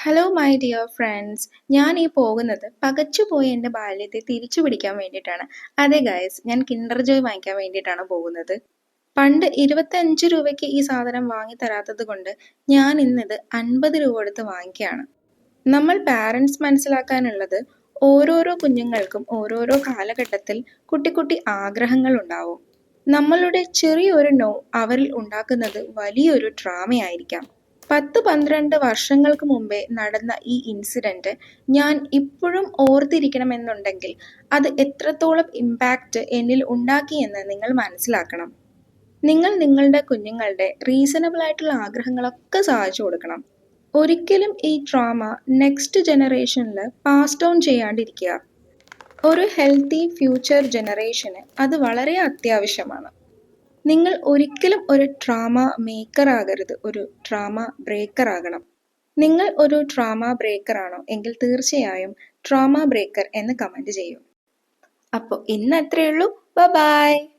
Hello my dear friends ഞാൻ ഈ പോകുന്നത് പകച്ചുപോയ എന്റെ ബാല്യത്തെ തിരിച്ചു പിടിക്കാൻ വേണ്ടിയിട്ടാണ്. അതെ ഗായസ് ഞാൻ കിൻഡർ ജോയ് വാങ്ങിക്കാൻ വേണ്ടിയിട്ടാണ് പോകുന്നത്. പണ്ട് ഇരുപത്തഞ്ച് രൂപയ്ക്ക് ഈ സാധനം വാങ്ങി തരാത്തത് കൊണ്ട് ഞാൻ ഇന്നത് അൻപത് രൂപ കൊടുത്ത് വാങ്ങിക്കുകയാണ്. നമ്മൾ പാരൻസ് മനസ്സിലാക്കാനുള്ളത് ഓരോരോ കുഞ്ഞുങ്ങൾക്കും ഓരോരോ കാലഘട്ടത്തിൽ കുട്ടി കുട്ടി ആഗ്രഹങ്ങൾ ഉണ്ടാവും. നമ്മളുടെ ചെറിയൊരു നോ അവരിൽ ഉണ്ടാക്കുന്നത് വലിയൊരു ഡ്രാമയായിരിക്കാം പത്ത് പന്ത്രണ്ട് വർഷങ്ങൾക്ക് മുമ്പേ നടന്ന ഈ ഇൻസിഡന്റ് ഞാൻ ഇപ്പോഴും ഓർത്തിരിക്കണമെന്നുണ്ടെങ്കിൽ അത് എത്രത്തോളം ഇമ്പാക്റ്റ് എന്നിൽ ഉണ്ടാക്കിയെന്ന് നിങ്ങൾ മനസ്സിലാക്കണം. നിങ്ങൾ നിങ്ങളുടെ കുഞ്ഞുങ്ങളുടെ റീസണബിൾ ആയിട്ടുള്ള ആഗ്രഹങ്ങളൊക്കെ സാധിച്ചു കൊടുക്കണം. ഒരിക്കലും ഈ ട്രോമ നെക്സ്റ്റ് ജനറേഷനിൽ പാസ് ഡൗൺ ചെയ്യാണ്ടിരിക്കുക. ഒരു ഹെൽത്തി ഫ്യൂച്ചർ ജനറേഷന് അത് വളരെ അത്യാവശ്യമാണ്. നിങ്ങൾ ഒരിക്കലും ഒരു ട്രാമ മേക്കർ ആകരുത്. ഒരു ട്രാമ ബ്രേക്കർ ആകണം. നിങ്ങൾ ഒരു ട്രാമ ബ്രേക്കർ ആണോ? എങ്കിൽ തീർച്ചയായും ട്രാമ ബ്രേക്കർ എന്ന് കമന്റ് ചെയ്യൂ. അപ്പോൾ ഇന്ന് അത്രയേ ഉള്ളൂ. ബൈ